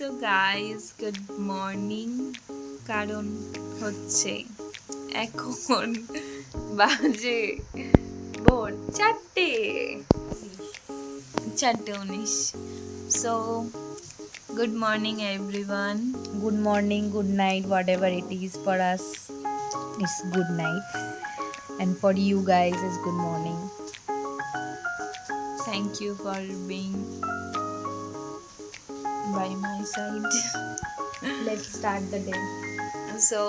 So guys good morning কারণ হচ্ছে এখন বাজে ভোর চারটে চারটে উনিশ so good morning everyone good morning good night whatever it is for us it's good night and for you guys it's good morning thank you for being by my side let's start the day. So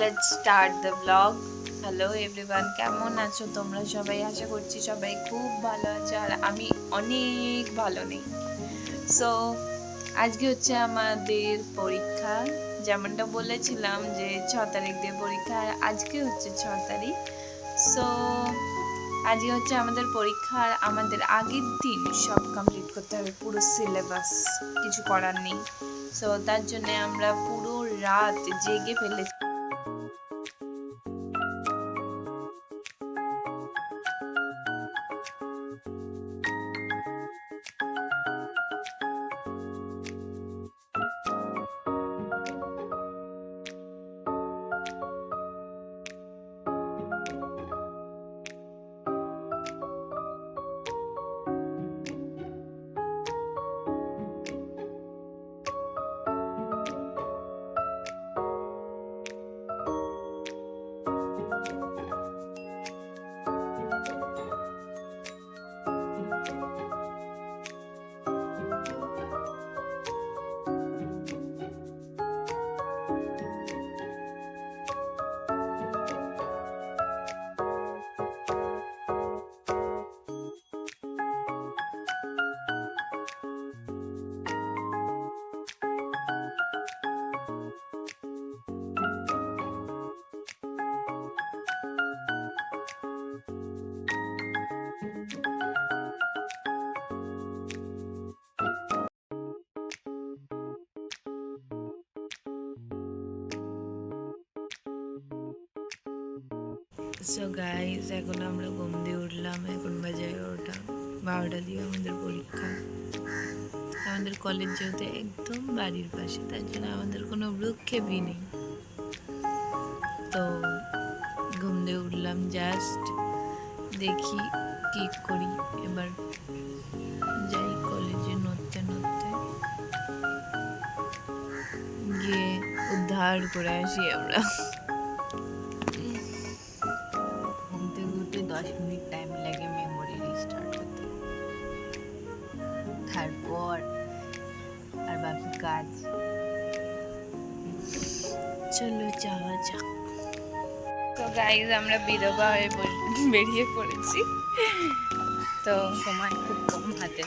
let's start the vlog hello everyone কেমন আছো তোমরা সবাই? আশা করছি সবাই খুব ভালো আছো আর আমি অনেক ভালো নেই। সো আজকে হচ্ছে আমাদের পরীক্ষা। যেমনটা বলেছিলাম যে ছ তারিখ দিয়ে পরীক্ষা আর আজকে হচ্ছে ছ তারিখ। সো আজকে হচ্ছে আমাদের পরীক্ষার আমাদের আগের দিন সব কমপ্লিট করতে হবে, পুরো সিলেবাস কিছু করার নেই। সো তার জন্য আমরা পুরো রাত জেগে ফেলেছি। সো গাইজ এখন আমরা ঘুম দিয়ে উঠলাম, এখন বাজে এগারোটা। বারোটা দিয়ে আমাদের পরীক্ষা। আমাদের কলেজ যেহেতু একদম বাড়ির পাশে, তার জন্য আমাদের কোনো ভ্রুক্ষেপই নেই। তো ঘুম দিয়ে উঠলাম জাস্ট দেখি কি করি। এবার যাই কলেজে নড়তে নড়তে। গিয়ে উদ্ধার করে আসি আমরা। তারপর আর বাকি কাজ। চলো যাওয়া যাক। তো গাইজ আমরা বিধবা হয়ে বেরিয়ে পড়েছি। তো সময় খুব কম হাতে।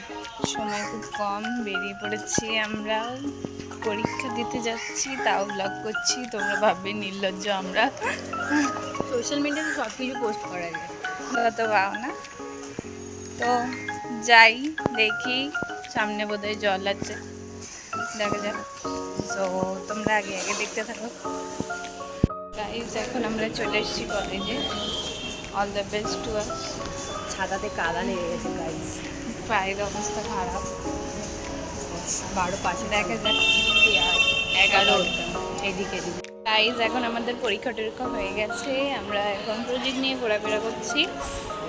সময় খুব কম। বেরিয়ে পড়েছি আমরা। পরীক্ষা দিতে যাচ্ছি তাও ব্লগ করছি। তোমরা ভাববে নির্লজ্জ আমরা। সোশ্যাল মিডিয়াতে সব কিছু পোস্ট করা যায়। অত পাও না। তো যাই দেখি। সামনে বোধহয় জল আছে। দেখা যাক। তো তোমরা আগে আগে দেখতে থাকো। গাইজ এখন আমরা চলে এসেছি কলেজে all the best to us ছাতাতে কাদা লেগে গেছে গাইস পায়ের অবস্থা খারাপ। বারো পাশে দেখা যাক। হয় এগারো। এদিকে এদিকে। গাইজ এখন আমাদের পরীক্ষা টরীক্ষা হয়ে গেছে। আমরা এখন প্রজেক্ট নিয়ে ঘোরাফেরা করছি।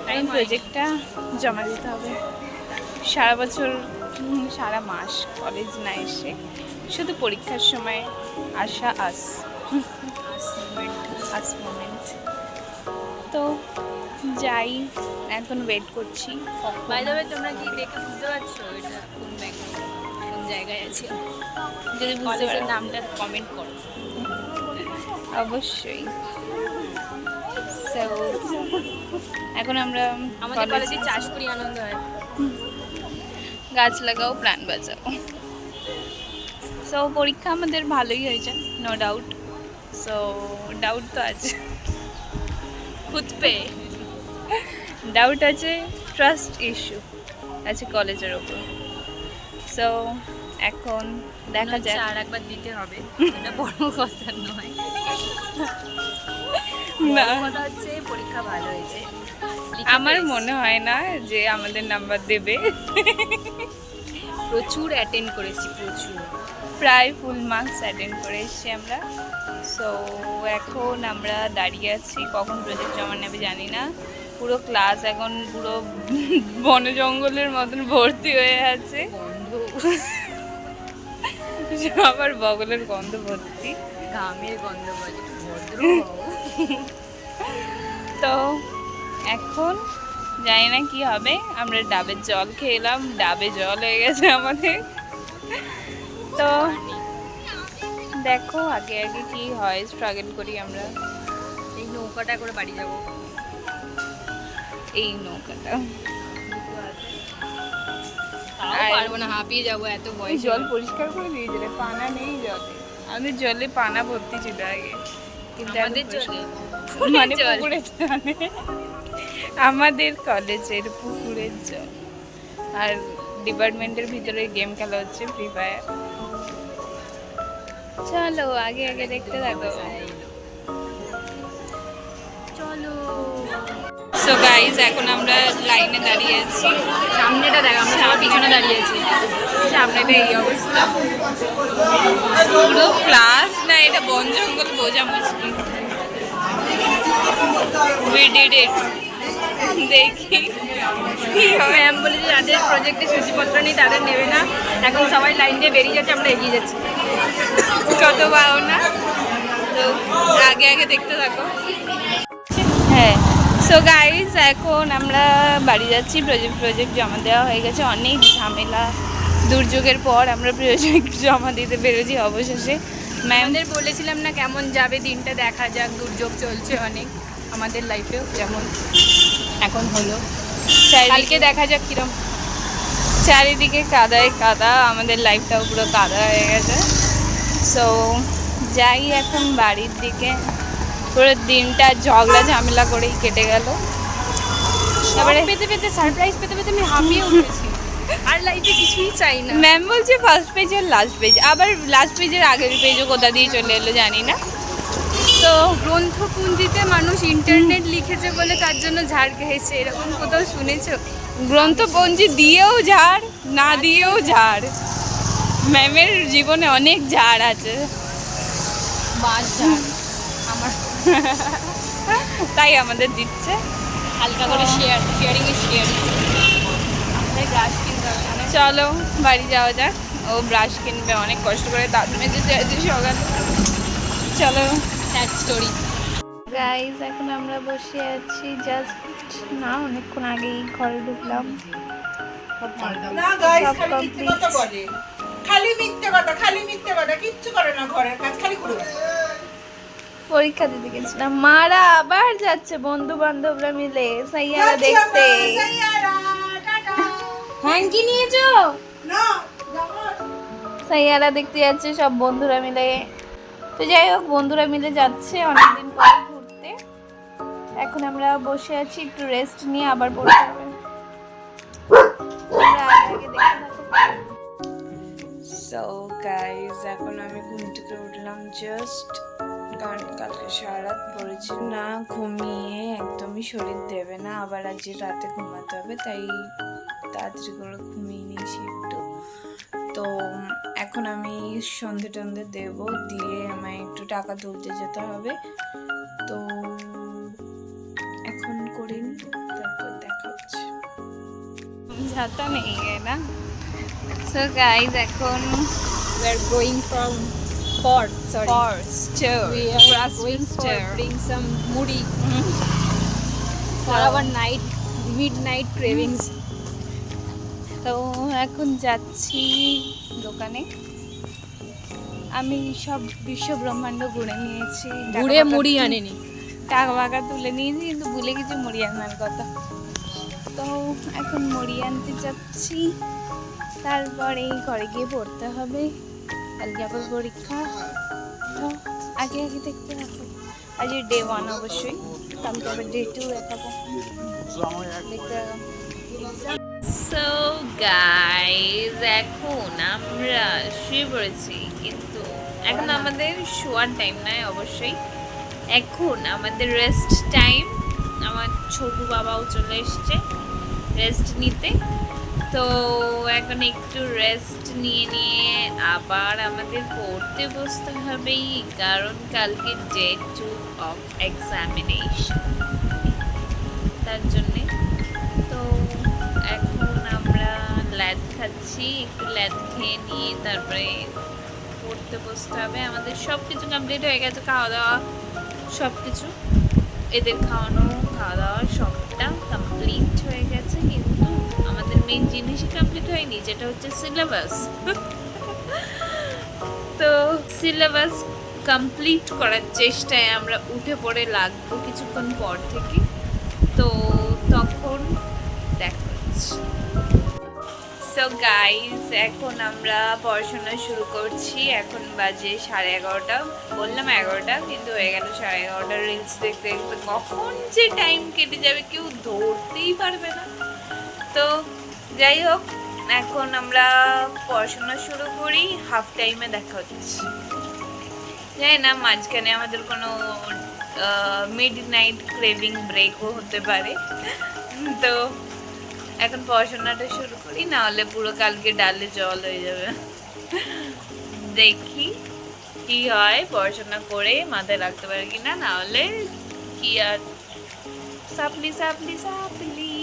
এখন প্রজেক্টটা জমা দিতে হবে। সারা বছর সারা মাস কলেজ না এসে শুধু পরীক্ষার সময় আসা আস আস মোমেন্ট আস মোমেন্ট তো যাই এখন ওয়েট করছি বাই দ্য তোমরা কি দেখে বুঝতে পারছ এটা কোন কোন জায়গায় আছে? যদি কলেজের নামটা কমেন্ট করো। অবশ্যই। এখন আমরা আমাদের কলেজে চাষ করি আনন্দ হয়। গাছ লাগাও প্রাণ বাঁচাও। সো পরীক্ষা আমাদের ভালোই হয়েছে নো ডাউট সো ডাউট তো আছে। পে ডাউট আছে ট্রাস্ট ইস্যু আছে কলেজের ওপর। সো এখন দেখা যায় আর একবার দিতে হবে। এটা বড় কথা নয়। কথা হচ্ছে পরীক্ষা ভালো হয়েছে। আমার মনে হয় না যে আমাদের নাম্বার দেবে। প্রচুর অ্যাটেন্ড করেছি প্রচুর। প্রায় ফুল মার্কস অ্যাটেন্ড করে এসেছি আমরা। সো এখন আমরা দাঁড়িয়ে আছি কখন প্রজেক্ট জমা নেবে জানি না। পুরো ক্লাস এখন পুরো বন জঙ্গলের মতন ভর্তি হয়ে আছে। সবার বগলের গন্ধ ভর্তি। ঘামের গন্ধ ভদ্র তো এখন জানি না কি হবে। আমরা ডাবের জল খেলাম ডাবে জল হয়ে গেছে আমাদের। তো দেখো আগে আগে কি হয় স্ট্রাগল করি আমরা। এই নৌকাটা করে বাড়ি যাব। এই নৌকাটা। পারব না হাঁপিয়ে যাব এত বয়স। জল পরিষ্কার করে পানা নেই জলে। আমাদের জলে পানা ভর্তি ছিল আগে। কিন্তু আমাদের জলে। মানে জল। আমাদের কলেজের পুকুরের জল। আর ডিপার্টমেন্টের ভিতরে গেম খেলা হচ্ছে ফ্রি ফায়ার চলো আগে আগে দেখতে থাকো। চলো। সো গাইজ এখন আমরা লাইনে দাঁড়িয়ে আছি। সামনেটা দেখ আমরা সবার পিছনে দাঁড়িয়ে আছি। সামনেটা এই অবস্থা। পুরো ক্লাস না এটা বন জঙ্গল বোঝা মুশকিল। We did it. দেখি। কি হবে? বলে যে যাদের প্রজেক্টে সূচিপত্র নেই, তাদের নেবে না। এখন সবাই লাইন দিয়ে বেরিয়ে যাচ্ছে, আমরা এগিয়ে যাচ্ছি। কত পাও না। তো আগে আগে দেখতে থাকো। হ্যাঁ। সো গাইজ এখন আমরা বাড়ি যাচ্ছি। প্রজেক্ট প্রজেক্ট জমা দেওয়া হয়ে গেছে। অনেক ঝামেলা, দুর্যোগের পর আমরা প্রজেক্ট জমা দিতে পেরেছি অবশেষে। ম্যামদের বলেছিলাম না, কেমন যাবে, দিনটা দেখা যাক, দুর্যোগ চলছে অনেক। আমাদের লাইফেও যেমন এখন হলো। কালকে চারিদিকে দেখা যাক কিরম। চারিদিকে কাদায় কাদা আমাদের লাইফটাও পুরো কাদা হয়ে গেছে। সো যাই এখন বাড়ির দিকে। পুরো দিনটা ঝগড়া ঝামেলা করেই কেটে গেল। তারপরে পেতে পেতে সারপ্রাইজ পেতে পেতে আমি হাঁপিয়ে উঠেছি। আর লাইফে কিছুই চাই না। ম্যাম বলছে ফার্স্ট পেজ আর লাস্ট পেজ আবার লাস্ট পেজের আগের পেজও কোথা দিয়ে চলে এলো জানি না। তো গ্রন্থপুঞ্জিতে মানুষ ইন্টারনেট লিখেছে বলে তার জন্য ঝাড় খেয়েছে এরকম কোথাও শুনেছো? গ্রন্থপঞ্জি দিয়েও ঝাড় না দিয়েও ঝাড়। ম্যামের জীবনে অনেক ঝাড় আছে। আমার তাই আমাদের দিচ্ছে। হালকা করে শেয়ার শেয়ারিং ইজ শেয়ার চলো বাড়ি যাওয়া যাক। ও ব্রাশ কিনবে অনেক কষ্ট করে। দাদু মেজে সকালে। চলো। স্যাড স্টোরি গাইজ এখন আমরা বসে আছি জাস্ট না অনেকক্ষণ আগেই ঘরে ঢুকলাম। না গাইস সব খালি মিথ্যে কথা খালি মিথ্যে কথা খালি মিথ্যে কথা কিচ্ছু করে না ঘরের কাজ খালি ঘুরে পরীক্ষা দিতে গেছিলাম। মারা আবার যাচ্ছে বন্ধু বান্ধবরা মিলে সাইয়ারা দেখতে। হ্যাঙ্কি নিয়েছো? সাইয়ারা দেখতে যাচ্ছে সব বন্ধুরা মিলে। তো যাই হোক, বন্ধুরা মিলে যাচ্ছে অনেকদিন পর ঘুরতে। এখন আমরা বসে আছি, একটু রেস্ট নিয়ে আবার পড়তে হবে। সো গাইজ এখন আমি ঘুম থেকে উঠলাম জাস্ট কারণ কালকে সারা রাত পড়েছি। না, ঘুমিয়ে একদমই শরীর দেবে না। আবার আজ রাতে ঘুমাতে হবে, তাই তাড়াতাড়ি করে ঘুমিয়ে নিয়েছি। তো এখন আমি সন্ধে টন্ধে দেবো দিয়ে আমায় একটু টাকা তুলতে যেতে হবে তো এখন করিন তারপর দেখা হচ্ছে যাতা নেই না সো গাইজ এখন we are going from port sorry port Forster. we are going for bring some moody for our night midnight cravings তো এখন যাচ্ছি দোকানে। আমি সব বিশ্ব ব্রহ্মাণ্ড ঘুরে নিয়েছি ঘুরে মুড়ি আনেনি। টাকা ফাকা তুলে নিয়েছি কিন্তু ভুলে গেছি মুড়ি আনার কথা। তো এখন মুড়ি আনতে যাচ্ছি। তারপরে ঘরে গিয়ে পড়তে হবে। কালকে আবার পরীক্ষা। তো আগে আগে দেখতে হবে। আজ ডে ওয়ান অবশ্যই। কালকে আবার ডে টু দেখাবো। দেখতে সো গাইজ এখন আমরা শুয়ে পড়েছি, কিন্তু এখন আমাদের শোয়ার টাইম নয় অবশ্যই। এখন আমাদের রেস্ট টাইম আমার ছোটু বাবাও চলে এসছে রেস্ট নিতে। তো এখন একটু রেস্ট নিয়ে নিয়ে আবার আমাদের পড়তে বসতে হবেই কারণ কালকে ডে টু অফ এক্সামিনেশন তার জন্যে ল্যাদ খাচ্ছি, একটু ল্যাদ খেয়ে নিয়ে তারপরে পড়তে বসতে হবে। আমাদের সব কিছু কমপ্লিট হয়ে গেছে খাওয়া দাওয়া সব কিছু এদের খাওয়ানো খাওয়া দাওয়া সবটা কমপ্লিট হয়ে গেছে, কিন্তু আমাদের মেন জিনিসই কমপ্লিট হয়নি, যেটা হচ্ছে সিলেবাস তো সিলেবাস কমপ্লিট করার চেষ্টায় আমরা উঠে পড়ে লাগবো কিছুক্ষণ পর থেকে। তো তখন দেখা হচ্ছে। সো গাইস এখন আমরা পড়াশোনা শুরু করছি। এখন বাজে সাড়ে এগারোটা। বললাম এগারোটা, কিন্তু হয়ে গেল সাড়ে এগারোটা। রিলস দেখতে দেখতে কখন যে টাইম কেটে যাবে কেউ ধরতেই পারবে না। তো যাই হোক, এখন আমরা পড়াশোনা শুরু করি। হাফ টাইমে দেখা হচ্ছে। জানি না, মাঝখানে আমাদের কোনো মিড নাইট ক্রেভিং ব্রেকও হতে পারে। তো এখন পড়াশোনাটা শুরু করি, না হলে পুরো কালকে ডালে জল হয়ে যাবে। দেখি কি হয়, পড়াশোনা করে মাথায় রাখতে পারে কি না হলে কি আর। সাপলি সাপলি সাপলি।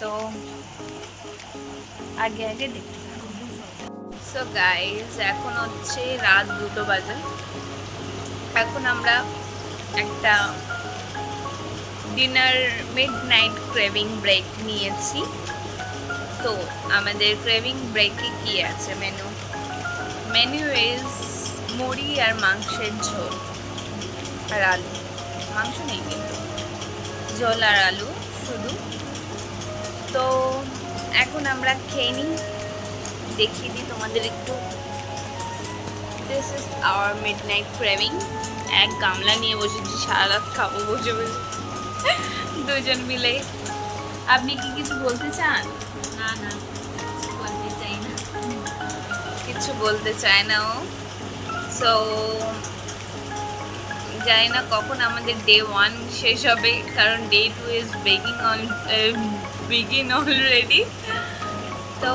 তো আগে আগে দেখতে সো গাইজ এখন হচ্ছে রাত দুটো বাজে। এখন আমরা একটা dinner midnight craving break নিয়েছি। তো আমাদের ক্রেভিং ব্রেকে কি আছে মেনু মেনু ইজ মুড়ি আর মাংসের ঝোল আর আলু। মাংস নেই কিন্তু। ঝোল আর আলু শুধু। তো এখন আমরা খেয়ে নিই। দেখিয়ে দিই তোমাদের একটু। This is our midnight craving এক গামলা নিয়ে বসেছি সারা রাত খাব বসে বসে। দুজন মিলে। আপনি কি কিছু বলতে চান? না না বলতে চাই না। কিছু বলতে চায় না ও। সো জানি না কখন আমাদের ডে ওয়ান শেষ হবে কারণ day two is begging on begin already তো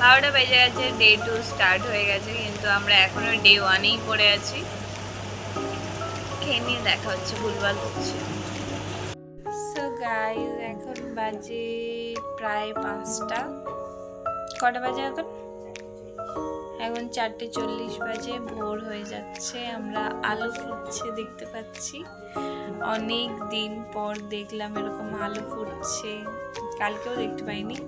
বারোটা বেজে গেছে ডে টু স্টার্ট হয়ে গেছে কিন্তু আমরা এখনও ডে ওয়ানেই পড়ে আছি। খেয়ে নিয়ে দেখা হচ্ছে ভুলভাল হচ্ছে। গাইজ এখন বাজে প্রায় পাঁচটা। কটা বাজে এখন? এখন চারটে চল্লিশ বাজে, ভোর হয়ে যাচ্ছে, আমরা আলো ফুটছে দেখতে পাচ্ছি। অনেক দিন পর দেখলাম এরকম আলো ফুটছে, কালকেও দেখতে পাইনি।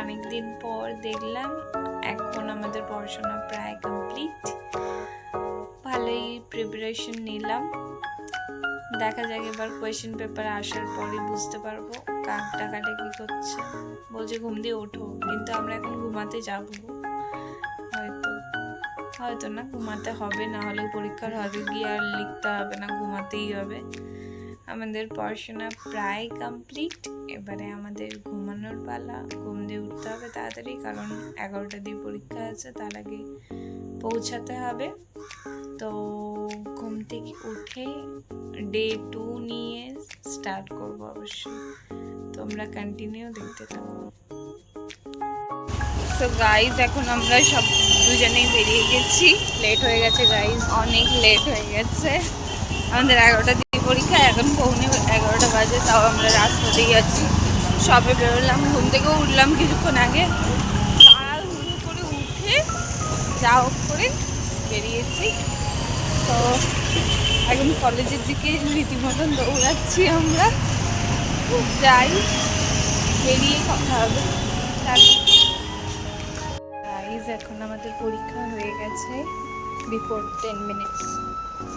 অনেক দিন পর দেখলাম, এখন আমাদের পড়াশোনা প্রায় কমপ্লিট ভালোই প্রিপারেশন নিলাম। দেখা যাক এবার কোয়েশ্চেন পেপার আসার পরে বুঝতে পারব কাক টাকাটা কি করছে। বলছে, ঘুম দিয়ে ওঠো, কিন্তু আমরা এখন ঘুমাতে যাব। হয়তো হয়তো না, ঘুমাতে হবে, না হলে পরীক্ষার হলে গিয়ে আর লিখতে হবে না, ঘুমাতেই হবে। আমাদের পড়াশোনা প্রায় কমপ্লিট এবারে আমাদের ঘুমানোর পালা, ঘুম দিয়ে উঠতে হবে তাড়াতাড়ি, কারণ এগারোটা দিয়ে পরীক্ষা আছে, তার আগে পৌঁছাতে হবে। তো ঘুম থেকে উঠে ডে টু নিয়ে স্টার্ট করব অবশ্যই। তোমরা কন্টিনিউ দেখতে থাকো। তো গাইজ এখন আমরা সব দুজনেই বেরিয়ে গেছি। লেট হয়ে গেছে গাইজ অনেক লেট হয়ে গেছে। আমাদের এগারোটা দিয়ে পরীক্ষা, এখন পৌনে এগারোটা বাজে, তাও আমরা রাস্তাতেই আছি। সবে বেরোলাম, ঘুম থেকেও উঠলাম কিছুক্ষণ আগে। তাড়াহুড়ো করে উঠে যা হোক করে বেরিয়েছি। তো এখন কলেজের দিকে রীতিমতন দৌড়াচ্ছি আমরা। যাই বেরিয়ে কথা হবে। এখন আমাদের পরীক্ষা হয়ে গেছে বিফোর টেন মিনিটস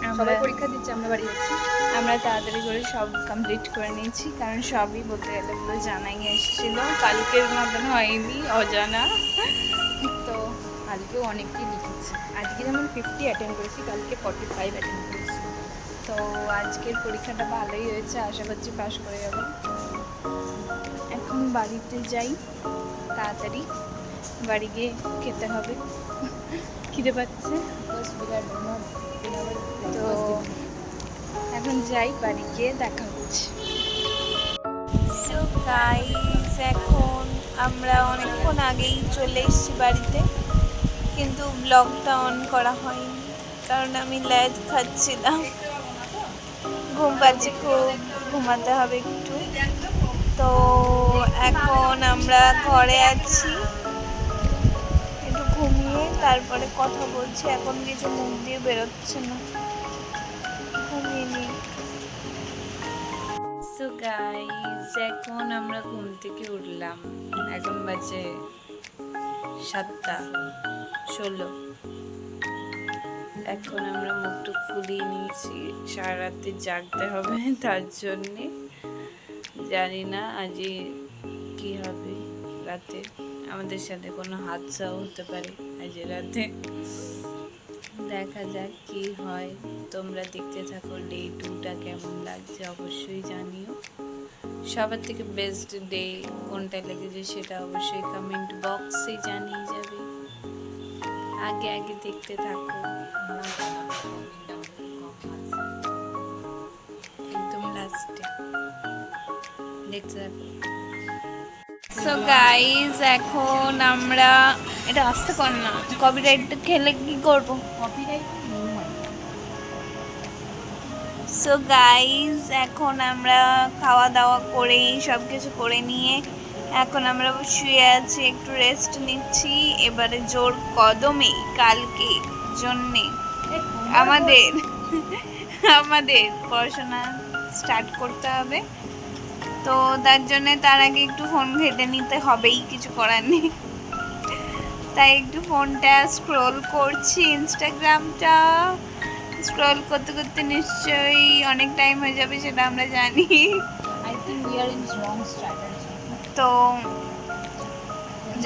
আমরা- সবাই পরীক্ষা দিচ্ছে আমরা বাড়ি যাচ্ছি। আমরা তাড়াতাড়ি করে সব কমপ্লিট করে নিয়েছি কারণ সবই বলতে গেলে পুরো জানাই এসেছিল। কালকের মতন হয়নি অজানা। তো আজকেও অনেককেই আজকে যেমন ফিফটি অ্যাটেন্ড করেছি, কালকে ফর্টি ফাইভ অ্যাটেন্ড করেছি। তো আজকের পরীক্ষাটা ভালোই হয়েছে, আশা করছি পাশ করে যাব। এখন বাড়িতে যাই, তাড়াতাড়ি বাড়ি গিয়ে খেতে হবে। খিদে পাচ্ছে। তো এখন যাই, বাড়ি গিয়ে দেখা হচ্ছে। এখন আমরা অনেকক্ষণ আগেই চলে এসেছি বাড়িতে। কিন্তু ব্লগটা অন করা হয়নি। কারণ আমি ল্যাজ খাচ্ছিলাম। ঘুম পাচ্ছে খুব, ঘুমাতে হবে একটু। তো এখন আমরা ঘরে আছি। একটু ঘুমিয়ে তারপরে কথা বলছি। এখন কিছু মুখ দিয়ে বেরোচ্ছে না। ঘুমিয়ে নিই। এখন আমরা ঘুম থেকে উঠলাম। এখন বাজে সাতটা। ষোলো এখন আমরা মুখটুক ফুলিয়ে নিয়েছি। সারা রাতে জাগতে হবে তার জন্যে। জানি না আজই কি হবে রাতে। আমাদের সাথে কোনো হাদসাও হতে পারে আজ রাতে। দেখা যাক কি হয়। তোমরা দেখতে থাকো ডে টুটা কেমন লাগছে, অবশ্যই জানিও। সবার থেকে বেস্ট ডে কোনটা লেগেছে সেটা অবশ্যই কমেন্ট বক্সে জানিয়ে যাবে। আগে আগে দেখতে থাকো। একদম লাস্টে দেখতে থাকো। সো গাইজ এখন আমরা এটা আসতে কর না। কপিরাইট খেলে কি করব? কপিরাইট সো গাইজ এখন আমরা খাওয়া দাওয়া করে সব কিছু করে নিয়ে এখন আমরা শুয়ে আছি, একটু রেস্ট নিচ্ছি। এবারে জোর কদমে কালকে জন্যে আমাদের আমাদের পড়াশোনা স্টার্ট করতে হবে। তো তার জন্য তার আগে একটু ফোন ঘেটে নিতে হবেই, কিছু করার নেই। তাই একটু ফোনটা স্ক্রোল করছি ইনস্টাগ্রামটা স্ক্রল করতে করতে নিশ্চয়ই অনেক টাইম হয়ে যাবে, সেটা আমরা জানি। I think we are in wrong strategy তো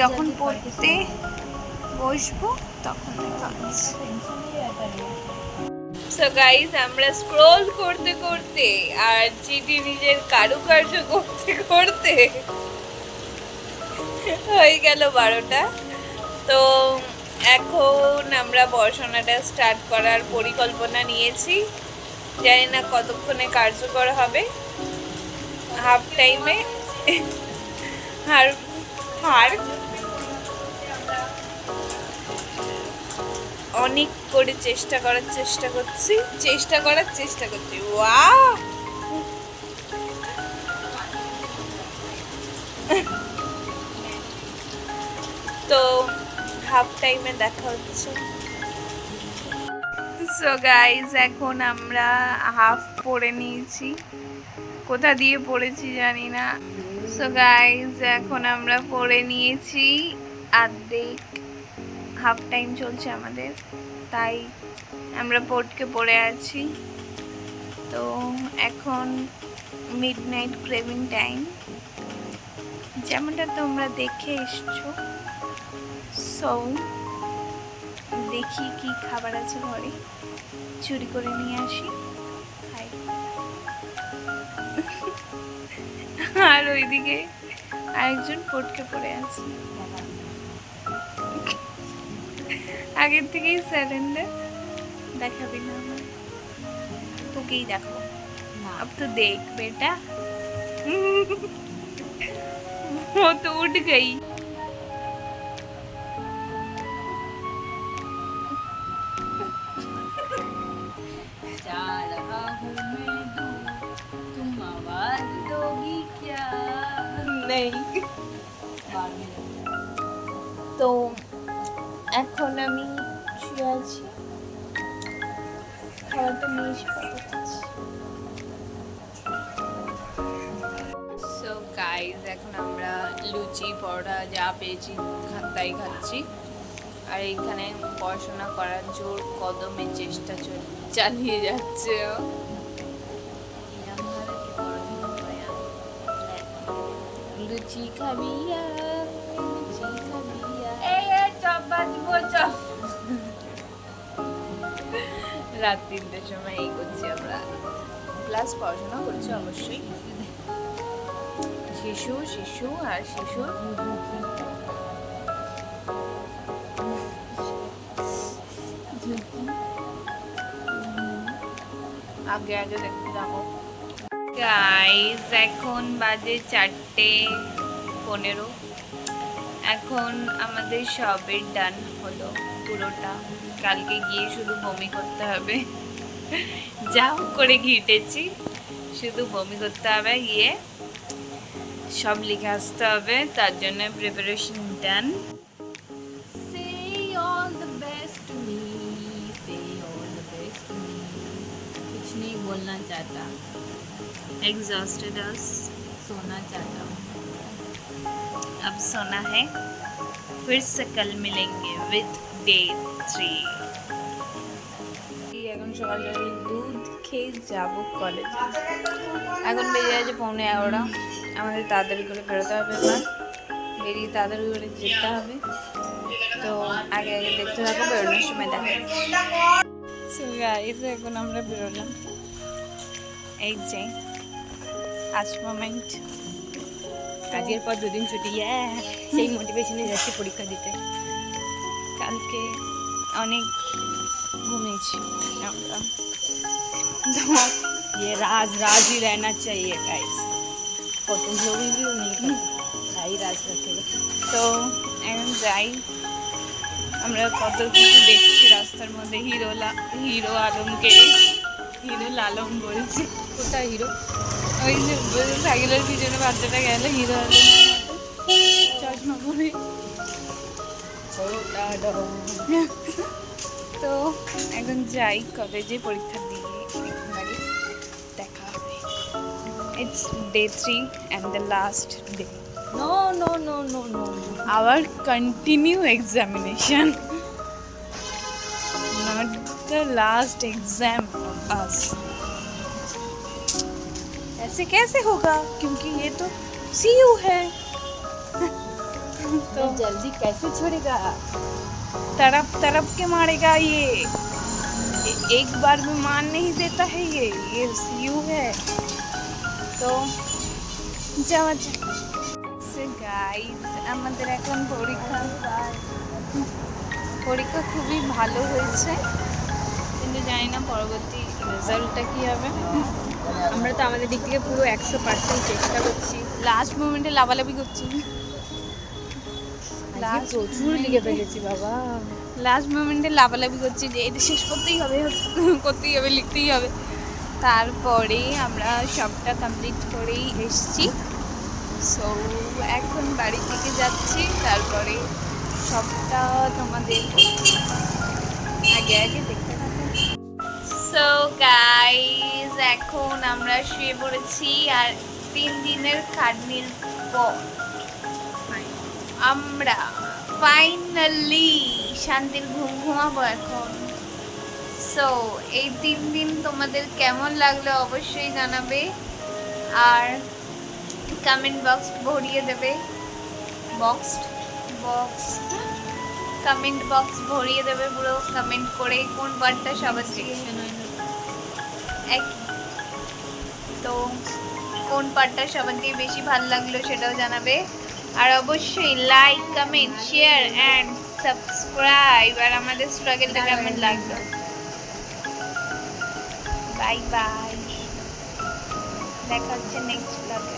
যখন পড়তে বসবো, তখন সো গাইস আমরা স্ক্রল করতে করতে আর চিঠি নিজের কারুকার্য করতে করতে হয়ে গেল বারোটা। তো এখন আমরা পড়াশোনাটা স্টার্ট করার পরিকল্পনা নিয়েছি। জানি না কতক্ষণে কার্যকর হবে। হাফ টাইমে অনেক করে চেষ্টা করার চেষ্টা করছি, চেষ্টা করার চেষ্টা করছি। ওয়াও! তো হাফ টাইমে দেখা হচ্ছে। সো গাইজ এখন আমরা হাফ পরে নিয়েছি। কোথা দিয়ে পড়েছি জানি না। সো গাইজ এখন আমরা পড়ে নিয়েছি আর্ধেক হাফ টাইম চলছে আমাদের, তাই আমরা পড়কে পড়ে আছি। তো এখন মিড নাইট ক্রেভিং টাইম যেমনটা তোমরা দেখে এসছো। সো দেখি কি খাবার আছে ঘরে। চুরি করে নিয়ে আসি। খাই আর ওইদিকে আরেকজন পটকে পড়ে আছে আগের থেকেই স্যালেন্ডার দেখাবি না আমার তোকেই দেখো अब तो देख बेटा वो तो उठ गई তো এখন আমি শুয়ে আছি। খাবারটা নিয়ে এসে সো গাইজ এখন আমরা লুচি পরোটা যা পেয়েছি তাই খাচ্ছি। আর এইখানে পড়াশোনা করার জোর কদমে চেষ্টা চল- চালিয়ে যাচ্ছে। লুচি খাবি আর রাত তিনটের সময় এই করছি আমরা। প্লাস পড়াশোনা করছি অবশ্যই। শিশু শিশু আর শিশু। আগে আগে দেখতে থাকো গাইজ এখন বাজে চারটে পনেরো। এখন আমাদের সবের ডান হলো পুরোটা কালকে গিয়ে শুধু বমি করতে হবে যা হোক করে ঘিটেছি শুধু বমি করতে হবে গিয়ে সব লিখে আসতে হবে তার জন্য preparation done Say all the best to me. Say all the best to me. कुछ नहीं बोलना चाहता एग्जॉस्टेड अस सोना चाहता हूँ अब सोना है फिर से कल मिलेंगे विद डे थ्री এখন সকাল সকাল দুধ খেয়ে যাব কলেজে এখন বেরিয়ে আছে পৌনে এগারোটা আমাদের তাড়াতাড়ি করে বেরোতে হবে এবার বেরিয়ে তাড়াতাড়ি করে যেতে হবে তো আগে আগে দেখতে থাকো বেরোনোর সময় দেখা সো গাইস এখন আমরা বেরোলাম এই যে আজ মোমেন্ট কাজের পর দুদিন ছুটি হ্যাঁ সেই মোটিভেশনে যাচ্ছি পরীক্ষা দিতে কালকে অনেক ঘুমিয়েছি আমরা তো ये राज राज ही रहना चाहिए गाइस और तुम लोग भी नहीं पता ही राज रखेगा তো এখন যাই আমরা কত কিছু দেখছি রাস্তার মধ্যে হিরো লা- হিরো আলমকে হিরো লালম বলছি কোথায় হিরো ওই যে সাইকেলের পিছনে বাচ্চাটা গেল হিরো চশমা পরে তো এখন যাই কলেজে পরীক্ষার দিকে একবারে দেখা হবে it's day three and the last day no no no no no our continue examination not the last exam of. ऐसे कैसे होगा क्योंकि ये तो सी यू है तो जल्दी कैसे छोड़ेगा तड़प तड़प के मारेगा ये ए- एक बार में मान नहीं देता है ये ये सी यू है তো যাওয়া যাক গাইজ আমাদের এখন পরীক্ষা পরীক্ষা খুবই ভালো হয়েছে কিন্তু জানি না পরবর্তী রেজাল্টটা কি হবে আমরা তো আমাদের দিক থেকে পুরো একশো পার্সেন্ট চেষ্টা করছি। লাস্ট মোমেন্টে লাভালাভি করছি। প্রচুর লিখে ফেলেছি বাবা। লাস্ট মোমেন্টে লাভালাভি করছি যে এটা শেষ করতেই হবে করতেই হবে লিখতেই হবে। তারপরে আমরা সবটা কমপ্লিট করেই এসছি। সো এখন বাড়ির দিকে যাচ্ছি তারপরে সবটা তোমাদের আগে আগে থাকো সো গাইজ এখন আমরা শুয়ে পড়েছি আর তিন দিনের খাটনির পর। আমরা ফাইনালি শান্তির ঘুম ঘুমাবো এখন। সো এই তিন দিন তোমাদের কেমন লাগল অবশ্যই জানাবে। আর কমেন্ট বক্স ভরিয়ে দেবে। বক্স বক্স কমেন্ট বক্স ভরিয়ে দেবে পুরো। কমেন্ট করে কোন পার্টটা সবার থেকে একই। তো কোন পার্টটা সবার বেশি ভালো লাগল সেটাও জানাবে। আর অবশ্যই like comment share and subscribe আর আমাদের স্ট্রাগলটা কেমন লাগল? বাই বাই দেখা হচ্ছে নেক্সট ব্লগে